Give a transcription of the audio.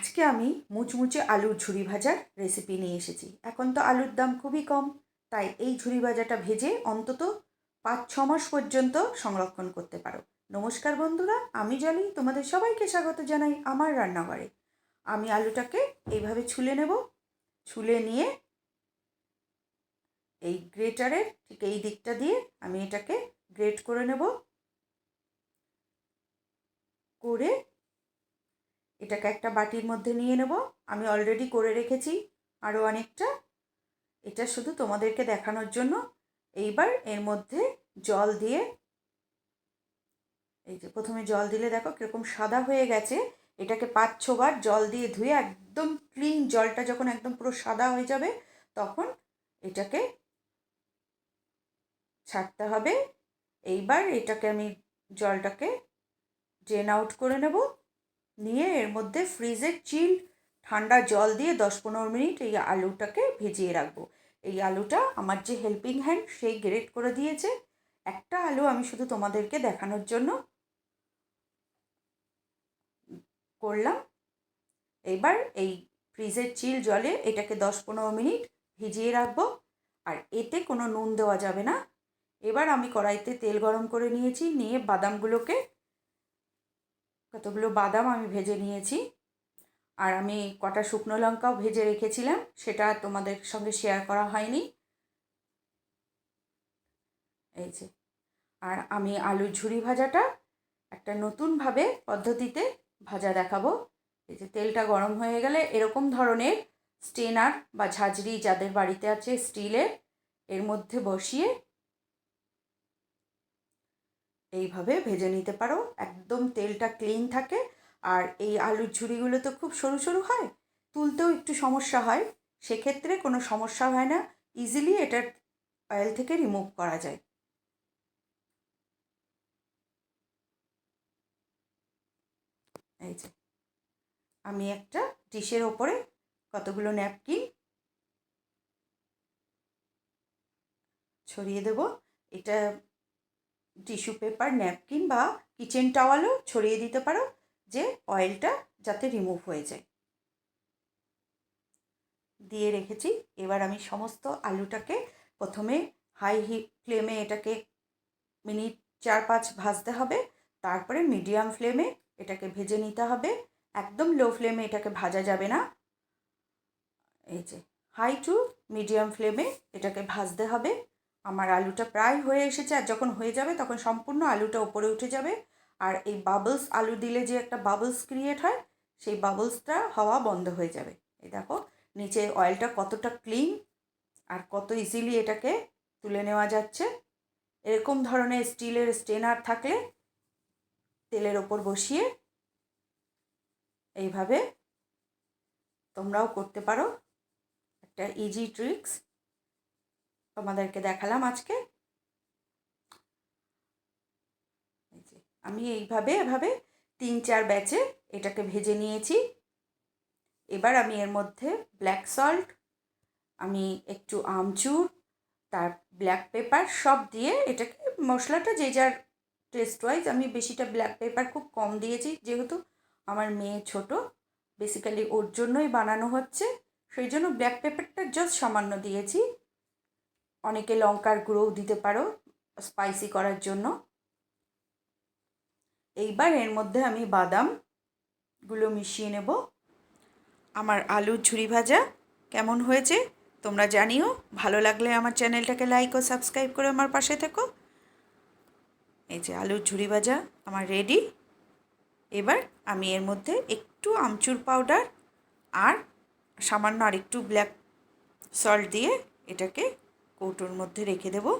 আজকে আমি মুচমুচে আলুর ঝুরি ভাজার রেসিপি নিয়ে এসেছি। এখন তো আলুর দাম খুবই কম, তাই এই ঝুরি ভাজাটা ভেজে অন্তত পাঁচ, ছ মাস পর্যন্ত সংরক্ষণ করতে পারো। নমস্কার বন্ধুরা, আমি জলি, তোমাদের সবাইকে স্বাগত জানাই আমার রান্নাঘরে। আমি আলুটাকে এইভাবে ছুলে নেব, ছুলে নিয়ে এই গ্রেটারের ঠিক এই দিকটা দিয়ে আমি এটাকে গ্রেট করে নেব। করে এটাকে একটা বাটির মধ্যে নিয়ে নেব। আমি অলরেডি করে রেখেছি আরও অনেকটা। এটা শুধু তোমাদেরকে দেখানোর জন্য। এইবার এর মধ্যে জল দিয়ে এই যে প্রথমে জল দিলে দেখো কীরকম সাদা হয়ে গেছে। এটাকে পাঁচ ছবার জল দিয়ে ধুয়ে একদম ক্লিন জলটা যখন একদম পুরো সাদা হয়ে যাবে, তখন এটাকে ছাড়তে হবে। এইবার এটাকে আমি জলটাকে ড্রেন আউট করে নেব। নিয়ে এর মধ্যে ফ্রিজে চিল ঠান্ডা জল দিয়ে দশ পনেরো মিনিট এই আলুটাকে ভেজিয়ে রাখব। এই আলুটা আমার যে হেল্পিং হ্যান্ড সেই গ্রেট করে দিয়েছে। একটা আলু আমি শুধু তোমাদেরকে দেখানোর জন্য করলাম। এবার এই ফ্রিজের চিল জলে এটাকে দশ পনেরো মিনিট ভিজিয়ে রাখব। আর এতে কোনো নুন দেওয়া যাবে না। এবার আমি কড়াইতে তেল গরম করে নিয়েছি, নিয়ে বাদামগুলোকে কতগুলো বাদাম আমি ভেজে নিয়েছি। আর আমি কটা শুকনো লঙ্কাও ভেজে রেখেছিলাম, সেটা তোমাদের সঙ্গে শেয়ার করা হয়নি। এই যে, আর আমি আলু ঝুরি ভাজাটা একটা নতুনভাবে পদ্ধতিতে ভাজা দেখাবো। এই যে, তেলটা গরম হয়ে গেলে এরকম ধরনের স্টেনার বা ঝাঁঝরি যাদের বাড়িতে আছে স্টিলের, এর মধ্যে বসিয়ে এইভাবে ভেজে নিতে পারো। একদম তেলটা ক্লিন থাকে। আর এই আলুর ঝুড়িগুলো তো খুব সরু সরু হয়, তুলতেও একটু সমস্যা হয়। সেক্ষেত্রে কোনো সমস্যা হয় না। ইজিলি এটা অয়েল থেকে রিমুভ করা যায়। এই যে, আমি একটা ডিশের ওপরে কতগুলো ন্যাপকিন ছড়িয়ে দেব। এটা টিস্যু পেপার, ন্যাপকিন বা কিচেন টাওয়ালও ছড়িয়ে দিতে পারো, যে অয়েলটা যাতে রিমুভ হয়ে যায়। দিয়ে রেখেছি। এবার আমি সমস্ত আলুটাকে প্রথমে হাই হিট ফ্লেমে এটাকে মিনিট চার পাঁচ ভাজতে হবে। তারপরে মিডিয়াম ফ্লেমে এটাকে ভেজে নিতে হবে। একদম লো ফ্লেমে এটাকে ভাজা যাবে না। এই যে, হাই টু মিডিয়াম ফ্লেমে এটাকে ভাজতে হবে। আমার আলুটা প্রায় হয়ে এসেছে আর যখন হয়ে যাবে তখন সম্পূর্ণ আলুটা ওপরে উঠে যাবে। আর এই বাবলস আলু দিলে যে একটা বাবলস ক্রিয়েট হয়, সেই বাবলসটা হওয়া বন্ধ হয়ে যাবে। এই দেখো, নিচে অয়েলটা কতটা ক্লিন আর কত ইজিলি এটাকে তুলে নেওয়া যাচ্ছে। এরকম ধরনের স্টিলের স্টেনার থাকলে তেলের ওপর বসিয়ে এইভাবে তোমরাও করতে পারো। একটা ইজি ট্রিক্স তোমাদেরকে দেখালাম আজকে। আমি এইভাবে, এভাবে তিন চার ব্যাচে এটাকে ভেজে নিয়েছি। এবার আমি এর মধ্যে ব্ল্যাক সল্ট আমি একটু আমচুর, তার ব্ল্যাক পেপার সব দিয়ে এটাকে, মশলাটা যে যার টেস্ট ওয়াইজ আমি বেশিটা ব্ল্যাক পেপার খুব কম দিয়েছি, যেহেতু আমার মেয়ে ছোট। বেসিক্যালি ওর জন্যই বানানো হচ্ছে। সেই জন্য ব্ল্যাক পেপারটা জাস্ট সামান্য দিয়েছি। অনেকে লঙ্কার গুঁড়োও দিতে পারো স্পাইসি করার জন্য। এইবার এর মধ্যে আমি বাদামগুলো মিশিয়ে নেব। আমার আলুর ঝুরি ভাজা কেমন হয়েছে তোমরা জানিও। ভালো লাগলে আমার চ্যানেলটাকে লাইক ও সাবস্ক্রাইব করে আমার পাশে থেকো। এই যে আলুর ঝুরি ভাজা আমার রেডি এবার আমি এর মধ্যে একটু আমচুর পাউডার আর সামান্য আরেকটু ব্ল্যাক সল্ট দিয়ে এটাকে কৌটোর মধ্যে রেখে দেবো।